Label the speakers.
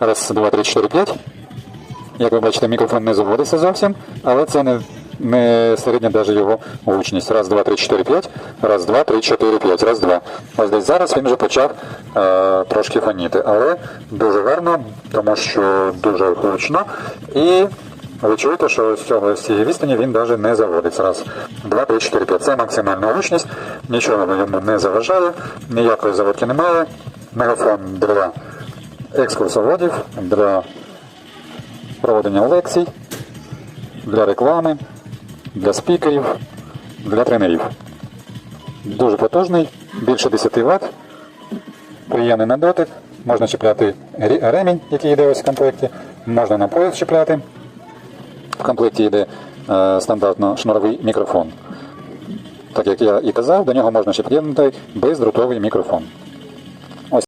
Speaker 1: Раз, два, три, чотири, п'ять. Як ви бачите, мікрофон не заводиться зовсім, але це не, не середня навіть його гучність. Раз, два, три, чотири, п'ять. Раз, два, три, чотири, п'ять. Раз, два. Ось десь зараз він вже почав е, трошки фоніти. Але дуже гарно, тому що дуже гучно. І ви чуєте, що з цього з цієї відстані він навіть не заводиться. Раз, два, три, чотири, п'ять. Це максимальна гучність, нічого йому не заважає, ніякої заводки немає. Мегафон для екскурсоводів, для проведення лекцій, для реклами, для спікерів, для тренерів. Дуже потужний, більше 10 Вт, приємний на дотик, можна чіпляти ремінь, який йде ось в комплекті, можна на пояс чіпляти. В комплекті йде е, стандартно шнуровий мікрофон. Так як я і казав, до нього можна ще під'єднати бездрутовий мікрофон.